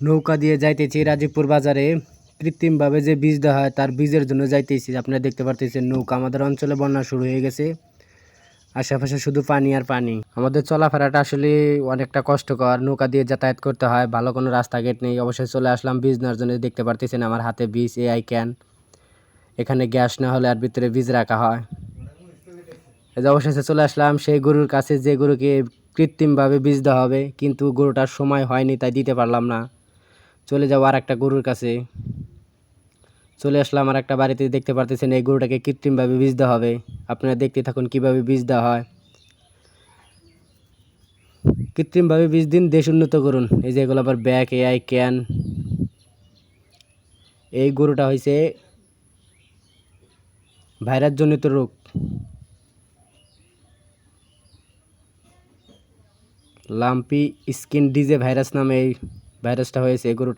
নৌকা দিয়ে যাইতেছি রাজীবপুর বাজারে। কৃত্রিমভাবে যে বীজ দেওয়া হয়, তার বীজের জন্য যাইতেছি। আপনারা দেখতে পারতেছেন নৌকা। আমাদের অঞ্চলে বন্যা শুরু হয়ে গেছে। আশেপাশে শুধু পানি আর পানি। আমাদের চলাফেরাটা আসলে অনেকটা কষ্টকর। নৌকা দিয়ে যাতায়াত করতে হয়। ভালো কোনো রাস্তাঘাট নেই। অবশ্যই চলে আসলাম বীজ নেওয়ার জন্য। দেখতে পারতেছেন আমার হাতে বীজ এ আই ক্যান। এখানে গ্যাস না হলে আর ভিতরে বীজ রাখা হয়। যে অবশেষে চলে আসলাম। সেই গরুর কাছে যে গরুকে কৃত্রিমভাবে বীজ দেওয়া হবে, কিন্তু গরুটার সময় হয়নি, তাই দিতে পারলাম না। চলে যাব আর একটা গরুর কাছে। চলে আসলাম আর একটা বাড়িতে, দেখতে পারতেছেন এই গরুটাকে কৃত্রিমভাবে বীজ দেওয়া হবে। আপনারা দেখতে থাকুন কীভাবে বীজ দেওয়া হয়। কৃত্রিমভাবে বীজ দিন, দেশ উন্নত করুন। এই যে এগুলো আবার ব্যাক এআই, ক্যান। এই গরুটা হয়েছে ভাইরাস জনিত রোগ। লাম্পি স্কিন ডিজে ভাইরাস নামে এই ভাইরাসটা হয়েছে এই গরুটা।